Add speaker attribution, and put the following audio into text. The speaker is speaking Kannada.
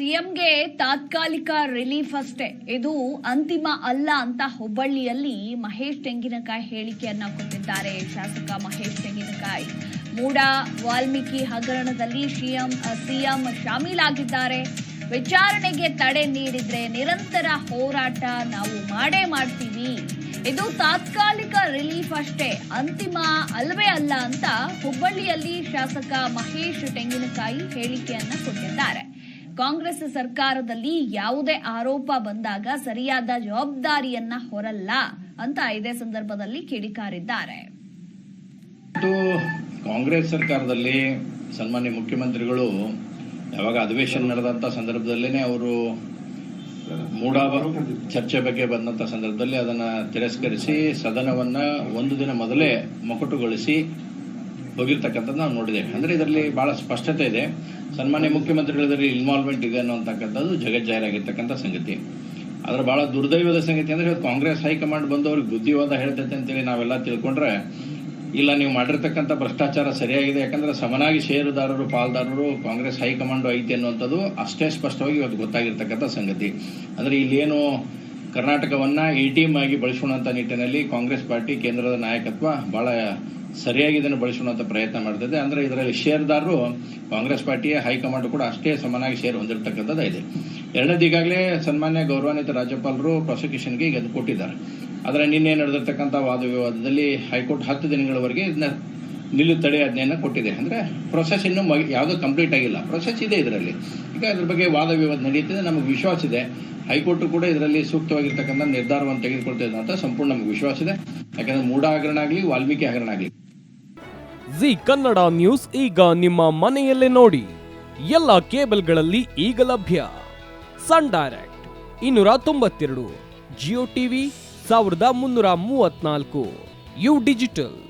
Speaker 1: ಸಿಎಂಗೆ ತಾತ್ಕಾಲಿಕ ರಿಲೀಫ್ ಅಷ್ಟೇ. ಇದು ಅಂತಿಮ ಅಲ್ಲ ಅಂತ ಹುಬ್ಬಳ್ಳಿಯಲ್ಲಿ ಮಹೇಶ್ ತೆಂಗಿನಕಾಯಿ ಹೇಳಿಕೆಯನ್ನ ಕೊಟ್ಟಿದ್ದಾರೆ ಶಾಸಕ ಮಹೇಶ್ ತೆಂಗಿನಕಾಯಿ. ಮೂಡ ವಾಲ್ಮೀಕಿ ಹಗರಣದಲ್ಲಿ ಸಿಎಂ ಸಿಎಂ ಶಾಮೀಲಾಗಿದ್ದಾರೆ. ವಿಚಾರಣೆಗೆ ತಡೆ ನೀಡಿದ್ರೆ ನಿರಂತರ ಹೋರಾಟ ನಾವು ಮಾಡೇ ಮಾಡ್ತೀವಿ. ಇದು ತಾತ್ಕಾಲಿಕ ರಿಲೀಫ್ ಅಷ್ಟೇ, ಅಂತಿಮ ಅಲ್ವೇ ಅಲ್ಲ ಅಂತ ಹುಬ್ಬಳ್ಳಿಯಲ್ಲಿ ಶಾಸಕ ಮಹೇಶ್ ತೆಂಗಿನಕಾಯಿ ಹೇಳಿಕೆಯನ್ನ ಕೊಟ್ಟಿದ್ದಾರೆ. ಕಾಂಗ್ರೆಸ್ ಸರ್ಕಾರದಲ್ಲಿ ಯಾವುದೇ ಆರೋಪ ಬಂದಾಗ ಸರಿಯಾದ ಜವಾಬ್ದಾರಿಯನ್ನ ಹೊರಲ್ಲ ಅಂತ ಇದೇ ಸಂದರ್ಭದಲ್ಲಿ ಕಿಡಿಕಾರಿದ್ದಾರೆ.
Speaker 2: ಕಾಂಗ್ರೆಸ್ ಸರ್ಕಾರದಲ್ಲಿ ಸನ್ಮಾನ್ಯ ಮುಖ್ಯಮಂತ್ರಿಗಳು ಯಾವಾಗ ಅಧಿವೇಶನ ನಡೆದಂಥ ಸಂದರ್ಭದಲ್ಲೇ ಅವರು ಮೂಡ ಚರ್ಚೆ ಬಗ್ಗೆ ಬಂದಂಥ ಸಂದರ್ಭದಲ್ಲಿ ಅದನ್ನ ತಿರಸ್ಕರಿಸಿ ಸದನವನ್ನ ಒಂದು ದಿನ ಮೊದಲೇ ಮೊಕಟುಗೊಳಿಸಿ ಹೋಗಿರ್ತಕ್ಕಂಥದ್ದು ನಾವು ನೋಡಿದ್ದೇವೆ. ಅಂದರೆ ಇದರಲ್ಲಿ ಭಾಳ ಸ್ಪಷ್ಟತೆ ಇದೆ. ಸನ್ಮಾನ್ಯ ಮುಖ್ಯಮಂತ್ರಿಗಳ ಇದರಲ್ಲಿ ಇನ್ವಾಲ್ವ್ಮೆಂಟ್ ಇದೆ ಅನ್ನುವಂತಕ್ಕಂಥದ್ದು ಜಗಜ್ಜಾಹಿರಾಗಿರ್ತಕ್ಕಂಥ ಸಂಗತಿ. ಆದರೆ ಭಾಳ ದುರ್ದೈವದ ಸಂಗತಿ ಅಂದರೆ ಇವತ್ತು ಕಾಂಗ್ರೆಸ್, ಹೈಕಮಾಂಡ್ ಬಂದು ಅವ್ರಿಗೆ ಬುದ್ಧಿವಾದ ಹೇಳ್ತೈತೆ ಅಂತೇಳಿ ನಾವೆಲ್ಲ ತಿಳ್ಕೊಂಡ್ರೆ, ಇಲ್ಲ ನೀವು ಮಾಡಿರ್ತಕ್ಕಂಥ ಭ್ರಷ್ಟಾಚಾರ ಸರಿಯಾಗಿದೆ. ಯಾಕಂದ್ರೆ ಸಮನಾಗಿ ಷೇರುದಾರರು, ಪಾಲ್ದಾರರು, ಕಾಂಗ್ರೆಸ್, ಹೈಕಮಾಂಡ್ ಐತೆ ಅನ್ನುವಂಥದ್ದು ಅಷ್ಟೇ ಸ್ಪಷ್ಟವಾಗಿ ಇವತ್ತು ಗೊತ್ತಾಗಿರ್ತಕ್ಕಂಥ ಸಂಗತಿ. ಅಂದರೆ ಇಲ್ಲೇನು ಕರ್ನಾಟಕವನ್ನು ಎ ಟಿ ಎಂ ಆಗಿ ಬಳಸೋಣಂತ ನಿಟ್ಟಿನಲ್ಲಿ ಕಾಂಗ್ರೆಸ್ ಪಾರ್ಟಿ ಕೇಂದ್ರದ ನಾಯಕತ್ವ ಬಹಳ ಸರಿಯಾಗಿ ಇದನ್ನು ಬಳಸುವಂಥ ಪ್ರಯತ್ನ ಮಾಡ್ತಿದೆ. ಅಂದ್ರೆ ಇದರಲ್ಲಿ ಶೇರ್ದಾರರು ಕಾಂಗ್ರೆಸ್ ಪಾರ್ಟಿಯ ಹೈಕಮಾಂಡ್ ಕೂಡ ಅಷ್ಟೇ ಸಮನಾಗಿ ಶೇರ್ ಹೊಂದಿರತಕ್ಕಂಥದ್ದು ಇದೆ. ಎರಡನೇದು ಈಗಾಗಲೇ ಸನ್ಮಾನ್ಯ ಗೌರವಾನ್ವಿತ ರಾಜ್ಯಪಾಲರು ಪ್ರಾಸಿಕ್ಯೂಷನ್ಗೆ ಈಗ ಅದು ಕೊಟ್ಟಿದ್ದಾರೆ. ಆದರೆ ನಿನ್ನೆ ನಡೆದಿರ್ತಕ್ಕಂಥ ವಾದ ವಿವಾದದಲ್ಲಿ ಹೈಕೋರ್ಟ್ ಹತ್ತು ದಿನಗಳವರೆಗೆ ಇದನ್ನ ನಿಲ್ಲು ತಡೆಯಾಜ್ಞೆಯನ್ನು ಕೊಟ್ಟಿದೆ. ಅಂದರೆ ಪ್ರೊಸೆಸ್ ಇನ್ನೂ ಮ, ಯಾವುದೂ ಕಂಪ್ಲೀಟ್ ಆಗಿಲ್ಲ. ಪ್ರೊಸೆಸ್ ಇದೆ ಇದರಲ್ಲಿ. ಈಗ ಅದ್ರ ಬಗ್ಗೆ ವಾದ ವಿವಾದ ನಡೆಯುತ್ತಿದೆ, ನಮಗೆ ವಿಶ್ವಾಸ ಇದೆ. ಹೈಕೋರ್ಟ್ ಕೂಡ ಇದರಲ್ಲಿ ಸೂಕ್ತವಾಗಿರ್ತಕ್ಕಂಥ ನಿರ್ಧಾರವನ್ನು ತೆಗೆದುಕೊಳ್ತಿದೆ ಅಂತ ಸಂಪೂರ್ಣ ನಮಗೆ ವಿಶ್ವಾಸ ಇದೆ. ಯಾಕಂದ್ರೆ ಮೂಡ ಹಗರಣ ಆಗಲಿ, ವಾಲ್ಮೀಕಿ ಹಗರಣ ಆಗಲಿ.
Speaker 3: ಜಿ ಕನ್ನಡ ನ್ಯೂಸ್ ಈಗ ನಿಮ್ಮ ಮನೆಯಲ್ಲೇ ನೋಡಿ. ಎಲ್ಲ ಕೇಬಲ್ಗಳಲ್ಲಿ ಈಗ ಲಭ್ಯ. ಸನ್ ಡೈರೆಕ್ಟ್ ಇನ್ನೂರ ತೊಂಬತ್ತೆರಡು, ಜಿಯೋ ಟಿವಿ ಸಾವಿರದ ಮುನ್ನೂರ ಮೂವತ್ನಾಲ್ಕು ಯು ಡಿಜಿಟಲ್.